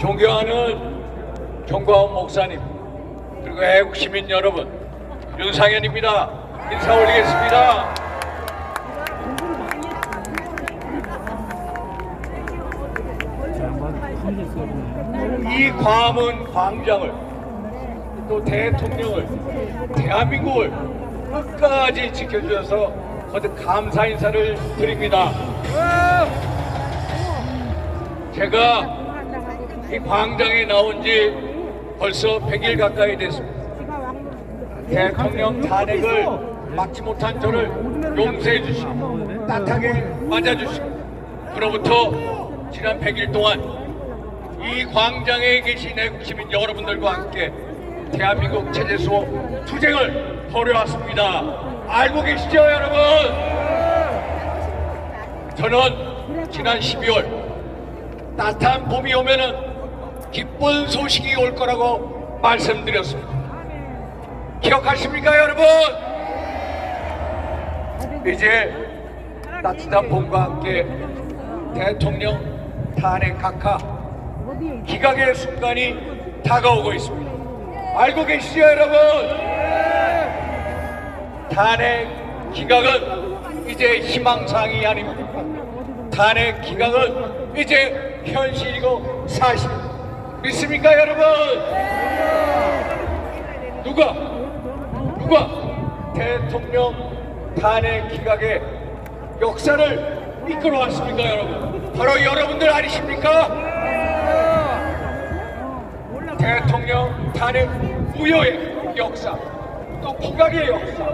존경하는 정광훈 목사님 그리고 애국 시민 여러분 윤상현입니다. 인사 올리겠습니다. 이 광화문 광장을 또 대통령을 대한민국을 끝까지 지켜주셔서 거듭 감사 인사를 드립니다. 제가 이 광장에 나온 지 벌써 100일 가까이 됐습니다. 대통령 탄핵을 막지 못한 저를 용서해 주시고 따뜻하게 맞아주시고 그로부터 지난 100일 동안 이 광장에 계신 애국 시민 여러분들과 함께 대한민국 체제 수호 투쟁을 벌여왔습니다. 알고 계시죠 여러분? 저는 지난 12월 따뜻한 봄이 오면은 기쁜 소식이 올 거라고 말씀드렸습니다. 기억하십니까 여러분? 이제 따뜻한 봄과 함께 대통령 탄핵 각하 기각의 순간이 다가오고 있습니다. 알고 계시죠 여러분? 탄핵 기각은 이제 희망사항이 아닙니다. 탄핵 기각은 이제 현실이고 사실 믿습니까 여러분? 누가 누가 대통령 탄핵 기각의 역사를 이끌어왔습니까 여러분? 바로 여러분들 아니십니까? 대통령 탄핵 무효의 역사 또 기각의 역사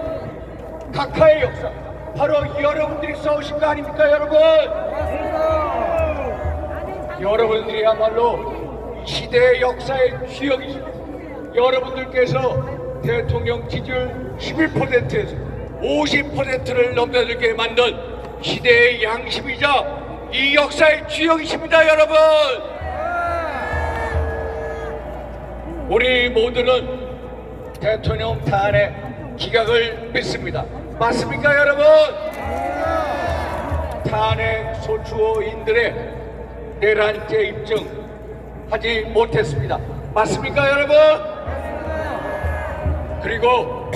각하의 역사 바로 여러분들이 써오신 거 아닙니까 여러분? 여러분들이야말로 시대의 역사의 주역이십니다. 여러분들께서 대통령 지지율 11%에서 50%를 넘나들게 만든 시대의 양심이자 이 역사의 주역이십니다, 여러분. 우리 모두는 대통령 탄핵 기각을 믿습니다. 맞습니까, 여러분? 탄핵 소추호인들의 내란죄 입증 하지 못했습니다. 맞습니까, 여러분? 그리고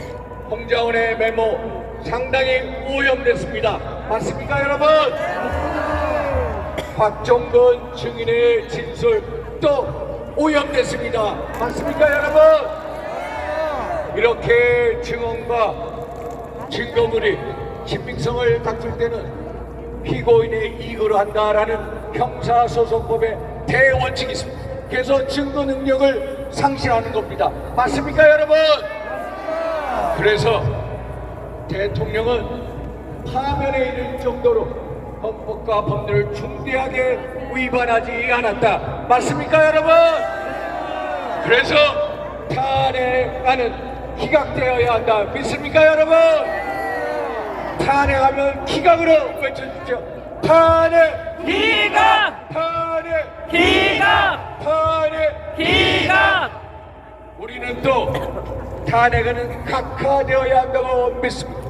홍자원의 메모 상당히 오염됐습니다. 맞습니까, 여러분? 박종건 증인의 진술 또 오염됐습니다. 맞습니까, 여러분? 이렇게 증언과 증거물이 신빙성을 갖출 때는 피고인의 이익으로 한다라는 형사소송법의 대원칙이 있습니다. 그래서 증거 능력을 상실하는 겁니다. 맞습니까, 여러분? 그래서 대통령은 파면에 이를 정도로 헌법과 법률을 중대하게 위반하지 않았다. 맞습니까, 여러분? 그래서 탄핵하는 기각되어야 한다. 믿습니까, 여러분? 탄핵하면 기각으로 외쳐주십시오. 탄핵! 기각! 탄핵! 기각! 탄핵! 기각! 우리는 또 탄핵은 각하되어야 한다고 믿습니다.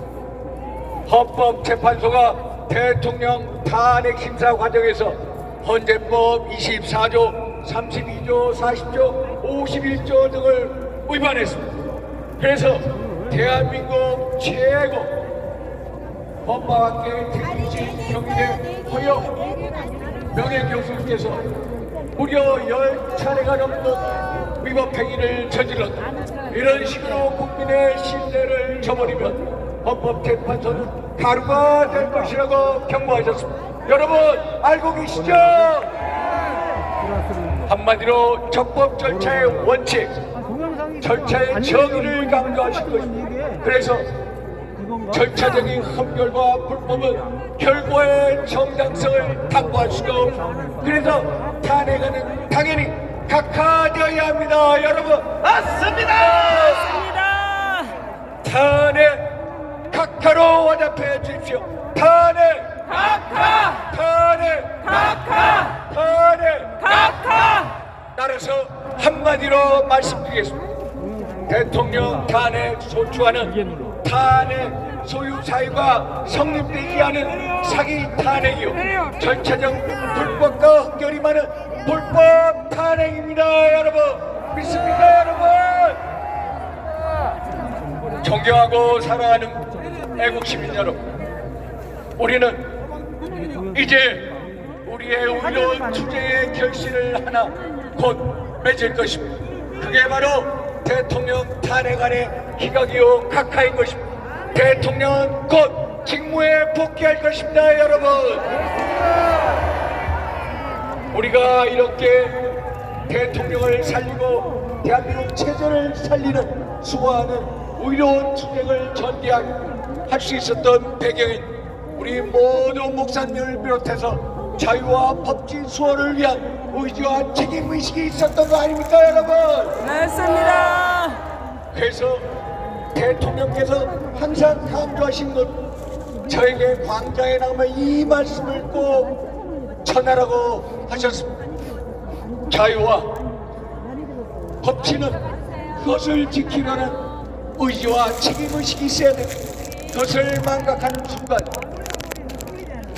헌법재판소가 대통령 탄핵 심사 과정에서 헌재법 24조, 32조, 40조, 51조 등을 위반했습니다. 그래서 대한민국 최고 법과 함께 대통령 경제 허영 명예 교수님께서 무려 열 차례가 넘는 위법 행위를 저질렀다. 이런 식으로 국민의 신뢰를 저버리면 헌법재판소는 가루가 될 것이라고 경고하셨습니다. 여러분 알고 계시죠? 한마디로 적법 절차의 원칙, 절차의 정의를 강조하신 것입니다. 그래서 절차적인 흠결과 불법은 결과의 정당성을 담보할 수가 없습니다. 그래서 탄핵은 당연히 각하되어야 합니다, 여러분. 맞습니다! 탄핵 각하로 와답해 주십시오. 탄핵, 각하! 탄핵, 각하! 탄핵. 각하! 따라서 한마디로 말씀드리겠습니다. 대통령 탄핵 소추하는 탄핵 소유 사유가 성립되지 않은 사기 탄핵이요. 절차적 불법과 흑결이 많은 불법 탄핵 산행입니다 여러분. 믿습니까 여러분? 존경하고 사랑하는 애국 시민 여러분 우리는 이제 우리의 의로운 투쟁의 결실을 하나 곧 맺을 것입니다. 그게 바로 대통령 탄핵안의 기각이요 각하인 것입니다 대통령은 곧 직무에 복귀할 것입니다 여러분 우리가 이렇게 대통령을 살리고 대한민국 체제를 살리는 수고하는 의로운 투쟁을 전개할 수 있었던 배경인 우리 모두 목사님을 비롯해서 자유와 법치 수호를 위한 의지와 책임의식이 있었던 거 아닙니까 여러분. 그래서 대통령께서 항상 강조하신 것 저에게 광장에 나오면 이 말씀을 꼭 전하라고 하셨습니다. 자유와 법치는 그것을 지키려는 의지와 책임의식이 있어야 됩니다. 그것을 망각하는 순간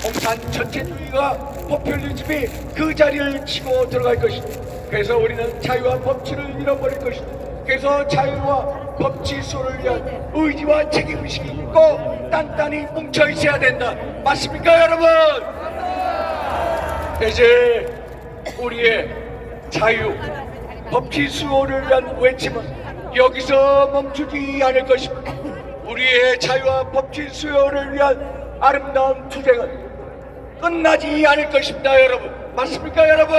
공산 전체주의가 포퓰리즘이 그 자리를 치고 들어갈 것입니다. 그래서 우리는 자유와 법치를 잃어버릴 것입니다. 그래서 자유와 법치 수호를 위한 의지와 책임의식이 있고 단단히 뭉쳐 있어야 된다. 맞습니까 여러분? 이제 우리의 자유, 법치 수호를 위한 외침은 여기서 멈추지 않을 것입니다. 우리의 자유와 법치 수호를 위한 아름다운 투쟁은 끝나지 않을 것입니다, 여러분. 맞습니까, 여러분?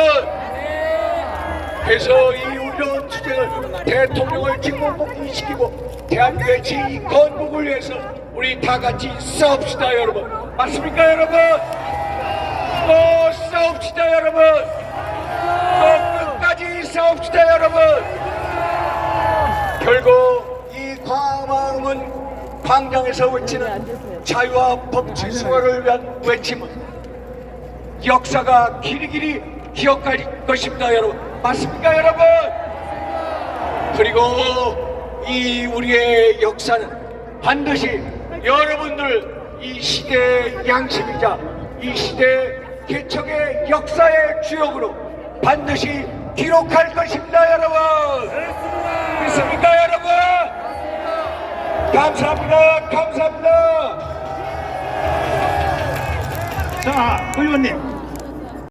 그래서 이 우려운 투쟁을 대통령을 직무복귀시키고 대한민국의 지 건국을 위해서 우리 다 같이 싸웁시다, 여러분. 맞습니까, 여러분? 또 싸웁시다, 여러분. 또 끝까지 싸웁시다, 여러분. 결국 이 광화문은 광장에서 외치는 자유와 법치 수호를 위한 외침은 역사가 길이길이 기억할 것입니다, 여러분. 맞습니까, 여러분? 그리고 이 우리의 역사는 반드시 여러분들 이 시대의 양심이자 이 시대 개척의 역사의 주역으로 반드시 기록할 것입니다, 여러분. 믿습니까, 여러분? 감사합니다. 감사합니다. 자, 의원님.